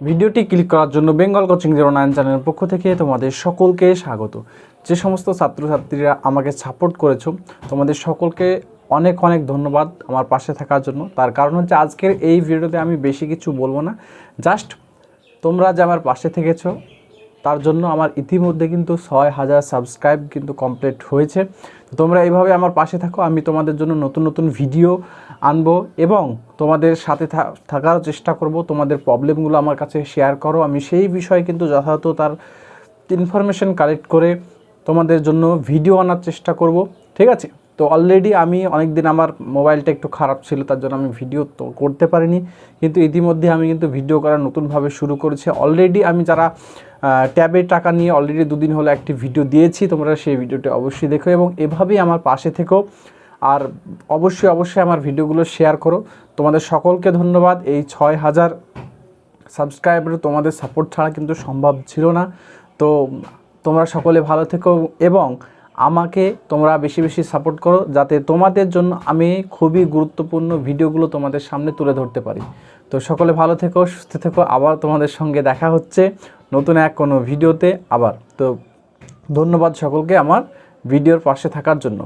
ভিডিওটি ক্লিক করার জন্য বেঙ্গল কোচিং জিরো নাইন চ্যানেলের পক্ষ থেকে তোমাদের সকলকে স্বাগত। যে সমস্ত ছাত্রছাত্রীরা আমাকে সাপোর্ট করেছ, তোমাদের সকলকে অনেক অনেক ধন্যবাদ আমার পাশে থাকার জন্য। তার কারণ হচ্ছে আজকের এই ভিডিওতে আমি বেশি কিছু বলব না। জাস্ট তোমরা যে আমার পাশে থেকেছো তার জন্য আমার ইতিমধ্যে কিন্তু ছয় হাজার সাবস্ক্রাইব কিন্তু কমপ্লিট হয়েছে। তোমরা এইভাবে আমার পাশে থাকো, আমি তোমাদের জন্য নতুন নতুন ভিডিও আনব এবং তোমাদের সাথে থা- থাকারও চেষ্টা করব। তোমাদের প্রবলেমগুলো আমার কাছে শেয়ার করো। আমি সেই বিষয়ে কিন্তু যথাযথ তার ইনফরমেশন কালেক্ট করে তোমাদের জন্য ভিডিও আনার চেষ্টা করব। ঠিক আছে? তো অলরেডি আমি অনেক দিন আমার মোবাইলটা একটু খারাপ ছিল, তার জন্য আমি ভিডিও তো করতে পারিনি। কিন্তু ইতিমধ্যে আমি কিন্তু ভিডিও করা নতুনভাবে শুরু করেছি। অলরেডি আমি যারা ট্যাবে টাকা নিয়ে অলরেডি দুদিন হলো একটি ভিডিও দিয়েছি, তোমরা সেই ভিডিওটি অবশ্যই দেখো এবং এভাবেই আমার পাশে থেকো। আর অবশ্যই অবশ্যই আমার ভিডিওগুলো শেয়ার করো। তোমাদের সকলকে ধন্যবাদ। এই ছয় হাজার সাবস্ক্রাইবার তোমাদের সাপোর্ট ছাড়া কিন্তু সম্ভব ছিল না। তো তোমরা সকলে ভালো থেকো এবং আমাকে তোমরা বেশি বেশি সাপোর্ট করো যাতে তোমাদের জন্য আমি খুবই গুরুত্বপূর্ণ ভিডিওগুলো তোমাদের সামনে তুলে ধরতে পারি। তো সকলে ভালো থেকো, সুস্থ থেকো। আবার তোমাদের সঙ্গে দেখা হচ্ছে। নতুন এক কোনো ভিডিওতে আবার। তো ধন্যবাদ সকলকে আমার ভিডিওর পাশে থাকার জন্য।